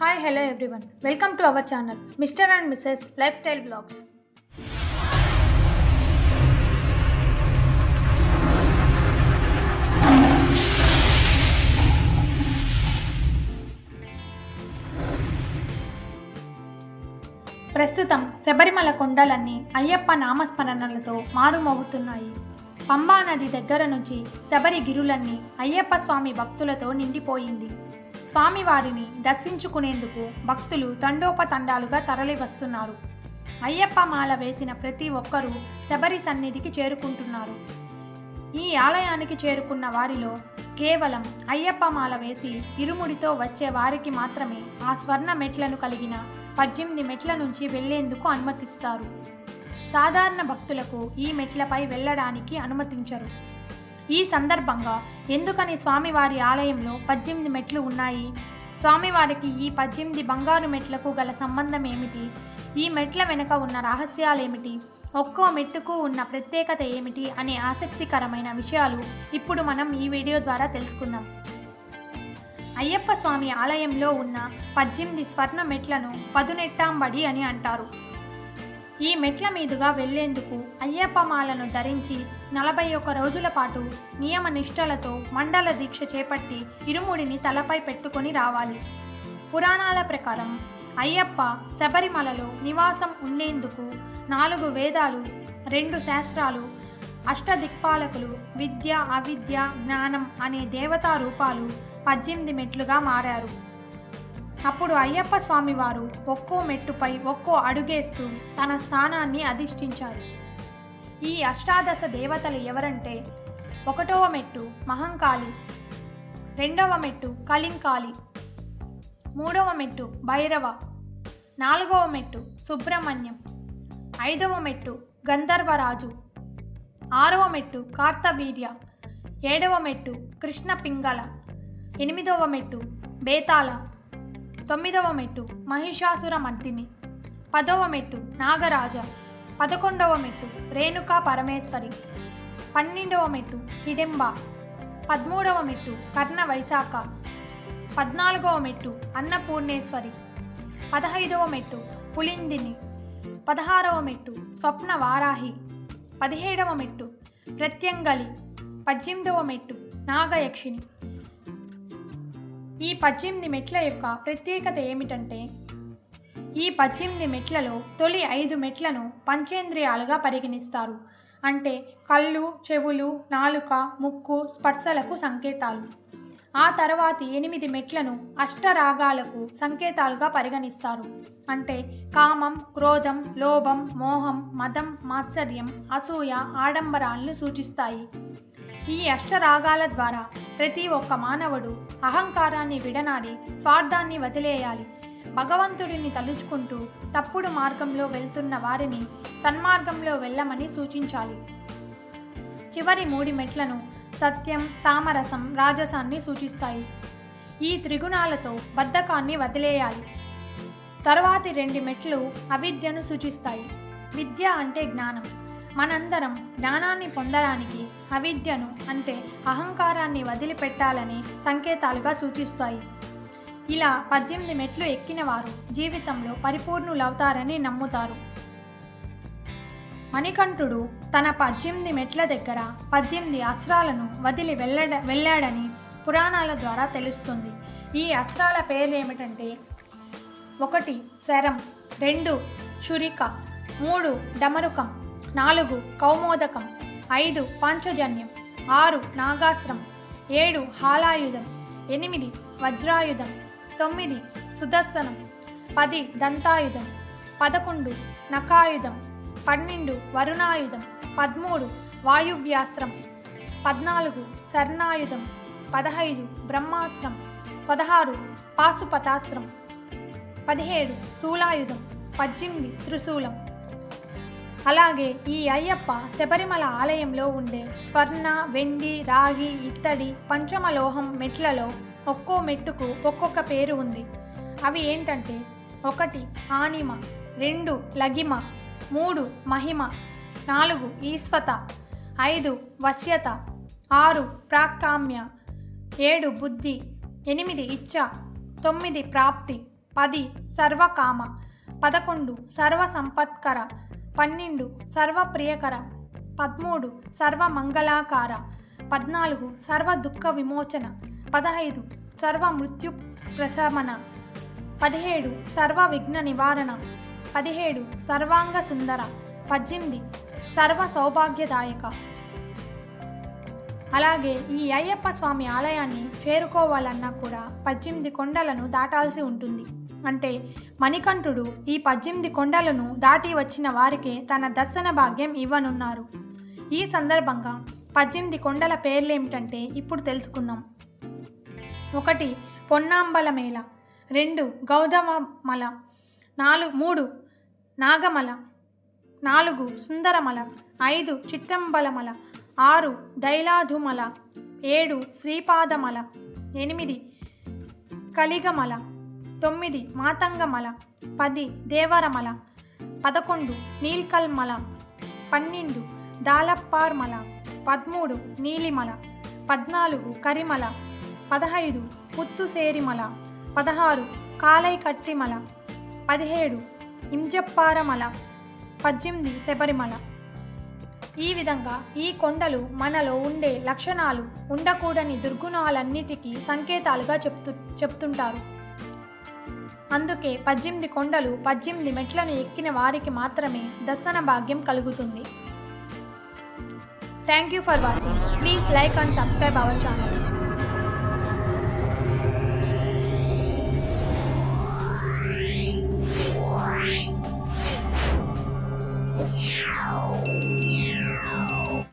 Hi hello everyone welcome to our channel mister and missus lifestyle blogs ప్రస్తుతం శబరిమల కొండలన్నీ అయ్యప్ప నామస్మరణలతో మారుమోగుతున్నాయి. పంబా నది దగ్గర నుంచి శబరి గిరులన్నీ అయ్యప్ప స్వామి భక్తులతో నిండిపోయింది. స్వామివారిని దర్శించుకునేందుకు భక్తులు తండోపతండాలుగా తరలి వస్తున్నారు అయ్యప్ప మాల వేసిన ప్రతి ఒక్కరూ శబరి సన్నిధికి చేరుకుంటున్నారు. ఈ ఆలయానికి చేరుకున్న వారిలో కేవలం అయ్యప్ప మాల వేసి ఇరుముడితో వచ్చే వారికి మాత్రమే ఆ స్వర్ణ మెట్లను కలిగిన పద్దెనిమిది మెట్ల నుంచి వెళ్ళేందుకు అనుమతిస్తారు. సాధారణ భక్తులకు ఈ మెట్లపై వెళ్ళడానికి అనుమతించరు. ఈ సందర్భంగా ఎందుకని స్వామివారి ఆలయంలో పద్దెనిమిది మెట్లు ఉన్నాయి? స్వామివారికి ఈ పద్దెనిమిది బంగారు మెట్లకు గల సంబంధం ఏమిటి? ఈ మెట్ల వెనుక ఉన్న రహస్యాలేమిటి? ఒక్కో మెట్టుకు ఉన్న ప్రత్యేకత ఏమిటి? అనే ఆసక్తికరమైన విషయాలు ఇప్పుడు మనం ఈ వీడియో ద్వారా తెలుసుకుందాం. అయ్యప్ప స్వామి ఆలయంలో ఉన్న పద్దెనిమిది స్వర్ణ మెట్లను పదునెట్టాంబడి అని అంటారు. ఈ మెట్ల మీదుగా వెళ్ళేందుకు అయ్యప్ప మాలను ధరించి నలభై ఒక్క రోజుల పాటు నియమ నిష్టలతో మండల దీక్ష చేపట్టి ఇరుముడిని తలపై పెట్టుకొని రావాలి. పురాణాల ప్రకారం అయ్యప్ప శబరిమలలో నివాసం ఉండేందుకు నాలుగు వేదాలు రెండు శాస్త్రాలు అష్టదిక్పాలకులు విద్య అవిద్య జ్ఞానం అనే దేవతా రూపాలు పద్దెనిమిది మెట్లుగా మారారు. అప్పుడు అయ్యప్ప స్వామివారు ఒక్కో మెట్టుపై ఒక్కో అడుగేస్తూ తన స్థానాన్ని అధిష్ఠించారు. ఈ అష్టాదశ దేవతలు ఎవరంటే ఒకటవ మెట్టు మహంకాళి రెండవ మెట్టు కలింకాళి మూడవ మెట్టు భైరవ నాలుగవ మెట్టు సుబ్రహ్మణ్యం ఐదవ మెట్టు గంధర్వరాజు ఆరవ మెట్టు కార్తవీర్య ఏడవ మెట్టు కృష్ణ పింగళ ఎనిమిదవ మెట్టు బేతాళ. తొమ్మిదవ మెట్టు మహిషాసుర మర్దిని పదవ మెట్టు నాగరాజ. పదకొండవ మెట్టు రేణుకా పరమేశ్వరి. పన్నెండవ మెట్టు హిడింబ. పదమూడవ మెట్టు కర్ణ వైశాఖ. పద్నాలుగవ మెట్టు అన్నపూర్ణేశ్వరి. పదహైదవ మెట్టు పులిందిని. పదహారవ మెట్టు స్వప్న వారాహి. పదిహేడవ మెట్టు ప్రత్యంగలి. పద్దెనిమిదవ మెట్టు నాగయక్షిణి. ఈ పద్దెనిమిది మెట్ల యొక్క ప్రత్యేకత ఏమిటంటే ఈ పద్దెనిమిది మెట్లలో తొలి ఐదు మెట్లను పంచేంద్రియాలుగా పరిగణిస్తారు. అంటే కళ్ళు చెవులు నాలుక ముక్కు స్పర్శలకు సంకేతాలు. ఆ తర్వాతి ఎనిమిది మెట్లను అష్టరాగాలకు సంకేతాలుగా పరిగణిస్తారు. అంటే కామం క్రోధం లోభం మోహం మదం మాత్సర్యం అసూయ ఆడంబరాలను సూచిస్తాయి. ఈ అష్టరాగాల ద్వారా ప్రతి ఒక్క మానవుడు అహంకారాన్ని విడనాడి స్వార్థాన్ని వదిలేయాలి. భగవంతుడిని తలుచుకుంటూ తప్పుడు మార్గంలో వెళ్తున్న వారిని సన్మార్గంలో వెళ్ళమని సూచించాలి. చివరి మూడి మెట్లను సత్యం తామరసం రాజసాన్ని సూచిస్తాయి. ఈ త్రిగుణాలతో బద్ధకాన్ని వదిలేయాలి. తరువాతి రెండు మెట్లు అవిద్యను సూచిస్తాయి. విద్య అంటే జ్ఞానం. మనందరం జ్ఞానాన్ని పొందడానికి అవిద్యను అంటే అహంకారాన్ని వదిలిపెట్టాలని సంకేతాలుగా సూచిస్తాయి. ఇలా పద్దెనిమిది మెట్లు ఎక్కిన వారు జీవితంలో పరిపూర్ణులవుతారని నమ్ముతారు. మణికంఠుడు తన పద్దెనిమిది మెట్ల దగ్గర పద్దెనిమిది అస్త్రాలను వదిలి వెళ్ళడ వెళ్ళాడని పురాణాల ద్వారా తెలుస్తుంది. ఈ అస్త్రాల పేర్లు ఏమిటంటే ఒకటి శరం రెండు చురిక మూడు డమరుకం నాలుగు కౌమోదకం ఐదు పాంచజన్యం ఆరు నాగాస్త్రం ఏడు హాలాయుధం ఎనిమిది వజ్రాయుధం తొమ్మిది సుదర్శనం పది దంతాయుధం పదకొండు నకాయుధం పన్నెండు వరుణాయుధం పదమూడు వాయువ్యాస్త్రం పద్నాలుగు శర్ణాయుధం పదహైదు బ్రహ్మాస్త్రం పదహారు పాశుపతాస్త్రం పదిహేడు శూలాయుధం పద్దెనిమిది త్రిశూలం. అలాగే ఈ అయ్యప్ప శబరిమల ఆలయంలో ఉండే స్వర్ణ వెండి రాగి ఇత్తడి పంచమలోహం మెట్లలో ఒక్కో మెట్టుకు ఒక్కొక్క పేరు ఉంది. అవి ఏంటంటే ఒకటి ఆనిమ రెండు లగిమ మూడు మహిమ నాలుగు ఈస్వత ఐదు వశ్యత ఆరు ప్రాక్కామ్య ఏడు బుద్ధి ఎనిమిది ఇచ్చ తొమ్మిది ప్రాప్తి పది సర్వకామ పదకొండు సర్వసంపత్కర పన్నెండు సర్వ ప్రియకర పదమూడు సర్వ మంగళాకార పద్నాలుగు సర్వ దుఃఖ విమోచన పదహైదు సర్వ మృత్యు ప్రశమన పదిహేడు సర్వ విఘ్న నివారణ పదిహేడు సర్వాంగ సుందర పద్దెనిమిది సర్వ సౌభాగ్యదాయక అలాగే ఈ అయ్యప్ప స్వామి ఆలయాన్ని చేరుకోవాలన్నా కూడా పద్దెనిమిది కొండలను దాటాల్సి ఉంటుంది. అంటే మణికంఠుడు ఈ పద్దెనిమిది కొండలను దాటి వచ్చిన వారికే తన దర్శన భాగ్యం ఇవ్వనున్నారు. ఈ సందర్భంగా పద్దెనిమిది కొండల పేర్లేమిటంటే ఇప్పుడు తెలుసుకుందాం. ఒకటి పొన్నాంబల మేళ. రెండు గౌతమమల నాలుగు మూడు నాగమల. నాలుగు సుందరమల. ఐదు చిట్టంబలమల ఆరు దైలాధుమల ఏడు శ్రీపాదమల. ఎనిమిది కలిగమల. తొమ్మిది మాతంగమల పది దేవరమల పదకొండు నీల్కల్మల పన్నెండు దాలప్పార్మల పదమూడు నీలిమల పద్నాలుగు కరిమల పదహైదు పుత్తుసేరిమల పదహారు కాలైకట్టిమల పదిహేడు ఇంజప్పారమల పద్దెనిమిది శబరిమల. ఈ విధంగా ఈ కొండలు మనలో ఉండే లక్షణాలు ఉండకూడని దుర్గుణాలన్నిటికీ సంకేతాలుగా చెప్తు చెప్తుంటారు. అందుకే పద్దెనిమిది కొండలు పద్దెనిమిది మెట్లను ఎక్కిన వారికి మాత్రమే దర్శన భాగ్యం కలుగుతుంది. Thank you for watching please like and subscribe our channel